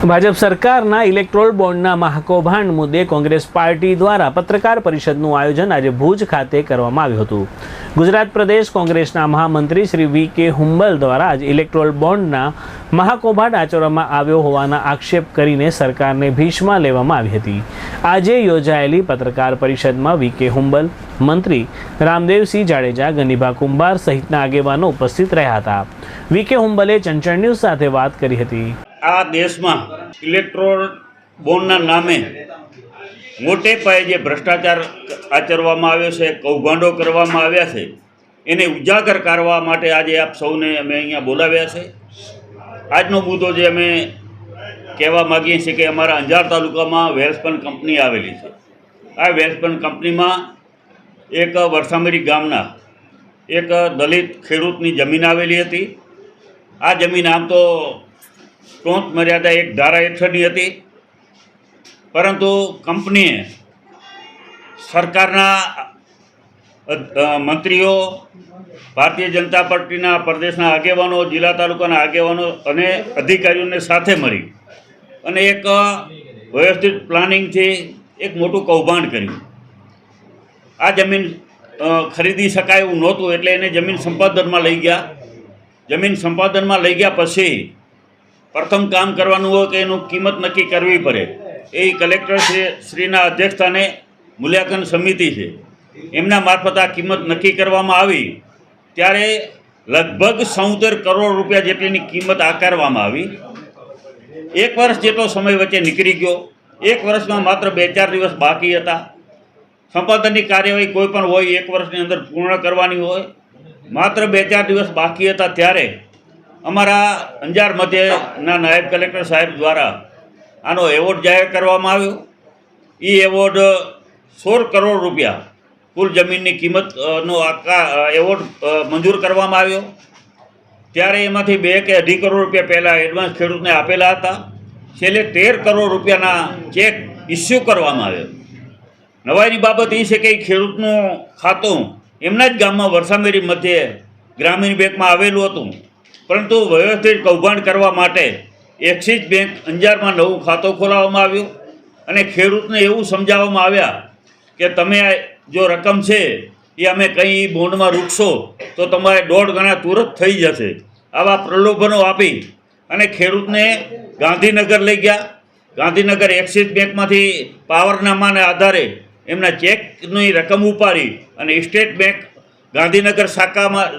ભાજપ સરકારના ઇલેક્ટ્રોલ બોન્ડના મહાકૌભાંડ મુદ્દે કોંગ્રેસ પાર્ટી દ્વારા પત્રકાર પરિષદનું આયોજન આજે ભુજ ખાતે કરવામાં આવ્યું હતું. ગુજરાત પ્રદેશ કોંગ્રેસના મહામંત્રી શ્રી વી કે હુંબલ દ્વારા આજે ઇલેક્ટ્રોલ બોન્ડના મહાકૌભાંડ આચરવામાં આવ્યો હોવાના આક્ષેપ કરીને સરકારને ભીષમાં લેવામાં આવી હતી. આજે યોજાયેલી પત્રકાર પરિષદમાં વી કે હુંબલ, મંત્રી રામદેવસિંહ જાડેજા, ગનીભા કુંભાર સહિતના આગેવાનો ઉપસ્થિત રહ્યા હતા. વી કે હુંબલે ચંચળ ન્યૂઝ સાથે વાત કરી હતી. આ દેશમાં ઇલેક્ટ્રોલ બોન્ડના નામે મોટે પાયે જે ભ્રષ્ટાચાર આચરવામાં આવ્યો છે, કૌભાંડો કરવામાં આવ્યા છે, એને ઉજાગર કરવા માટે આજે આપ સૌને અમે અહીંયા બોલાવ્યા છે. આજનો મુદ્દો જે અમે કહેવા માગીએ છીએ કે અમારા અંજાર તાલુકામાં વેલ્સપન કંપની આવેલી છે. આ વેલ્સપન કંપનીમાં એક વરસામરી ગામના એક દલિત ખેડૂતની જમીન આવેલી હતી. આ જમીન આમ તો ટોંચ મર્યાદા એક ધારા હેઠળની હતી. પરંતુ કંપનીએ સરકારના મંત્રીઓ, ભારતીય જનતા પાર્ટીના પ્રદેશના આગેવાનો, જિલ્લા તાલુકાના આગેવાનો અને અધિકારીઓને સાથે મળી અને એક વ્યવસ્થિત પ્લાનિંગથી એક મોટું કૌભાંડ કર્યું. આ જમીન ખરીદી શકાય એવું નહોતું એટલે એને જમીન સંપાદનમાં લઈ ગયા. જમીન સંપાદનમાં લઈ ગયા પછી પ્રથમ કામ કરવાનું હોય કે એનું કિંમત નક્કી કરવી પડે. એ કલેક્ટર શ્રી શ્રીના અધ્યક્ષસ્થાને મૂલ્યાંકન સમિતિ છે. એમના મારફત આ કિંમત નક્કી કરવામાં આવી. ત્યારે લગભગ સૌતેર કરોડ રૂપિયા જેટલીની કિંમત આકારવામાં આવી. એક વર્ષ જેટલો સમય વચ્ચે નીકળી ગયો. એક વર્ષમાં માત્ર બે ચાર દિવસ બાકી હતા. સંપાદનની કાર્યવાહી કોઈ પણ હોય, એક વર્ષની અંદર પૂર્ણ કરવાની હોય. માત્ર બે ચાર દિવસ બાકી હતા ત્યારે અમારા અંજાર મધ્યના નાયબ કલેક્ટર સાહેબ દ્વારા આનો એવોર્ડ જાહેર કરવામાં આવ્યો. એ એવોર્ડ સોળ કરોડ રૂપિયા કુલ જમીનની કિંમતનો આકા, એવોર્ડ મંજૂર કરવામાં આવ્યો. ત્યારે એમાંથી બે કે અઢી કરોડ રૂપિયા પહેલાં એડવાન્સ ખેડૂતને આપેલા હતા. છેલ્લે તેર કરોડ રૂપિયાના ચેક ઇસ્યુ કરવામાં આવ્યો. નવાઈની બાબત એ છે કે ખેડૂતનું ખાતું એમના જ ગામમાં વરસામેરી મધ્યે ગ્રામીણ બેંકમાં આવેલું હતું. પરંતુ વ્યવસ્થિત કૌભાંડ કરવા માટે એક્સિસ બેંક અંજારમાં નવું ખાતું ખોલાવવામાં આવ્યું અને ખેડૂતને એવું સમજાવવામાં આવ્યા કે તમે જો રકમ છે એ અમે કંઈ બોન્ડમાં રૂકશો, તો તમારે દોઢ ગણા તુરત થઈ જશે. આવા પ્રલોભનો આપી અને ખેડૂતને ગાંધીનગર લઈ ગયા. ગાંધીનગર એક્સિસ બેંકમાંથી પાવરનામાને આધારે એમના ચેકની રકમ ઉપાડી અને સ્ટેટ બેંક ગાંધીનગર શાખામાં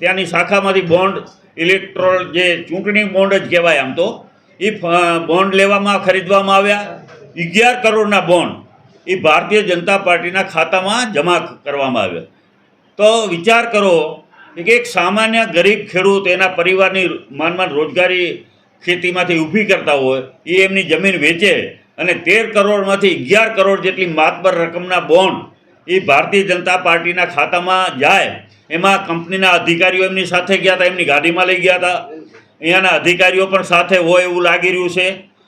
ત્યાંની શાખામાંથી બોન્ડ ઇલેક્ટ્રોલ જે ચૂંટણી બોન્ડ જ કહેવાય આમ તો, એ બોન્ડ લેવામાં ખરીદવામાં આવ્યા. અગિયાર કરોડના બોન્ડ એ ભારતીય જનતા પાર્ટીના ખાતામાં જમા કરવામાં આવ્યા. તો વિચાર કરો કે એક સામાન્ય ગરીબ ખેડૂત એના પરિવારની માનમાન રોજગારી ખેતીમાંથી ઊભી કરતા હોય, એ એમની જમીન વેચે અને તેર કરોડમાંથી અગિયાર કરોડ જેટલી માતબર રકમના બોન્ડ એ ભારતીય જનતા પાર્ટીના ખાતામાં જાય એમાં કંપનીના અધિકારીઓ એમની સાથે ગયા હતા એમની ગાડીમાં લઈ ગયા હતા અહીંયાના અધિકારીઓ પણ સાથે હોય એવું લાગી રહ્યું છે.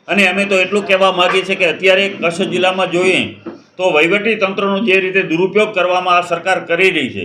અને અમે તો એટલું કહેવા માગીએ છીએ કે અત્યારે કચ્છ જિલ્લામાં જોઈએ તો વહીવટી તંત્રનો જે રીતે દુરુપયોગ કરવામાં આ સરકાર કરી રહી છે.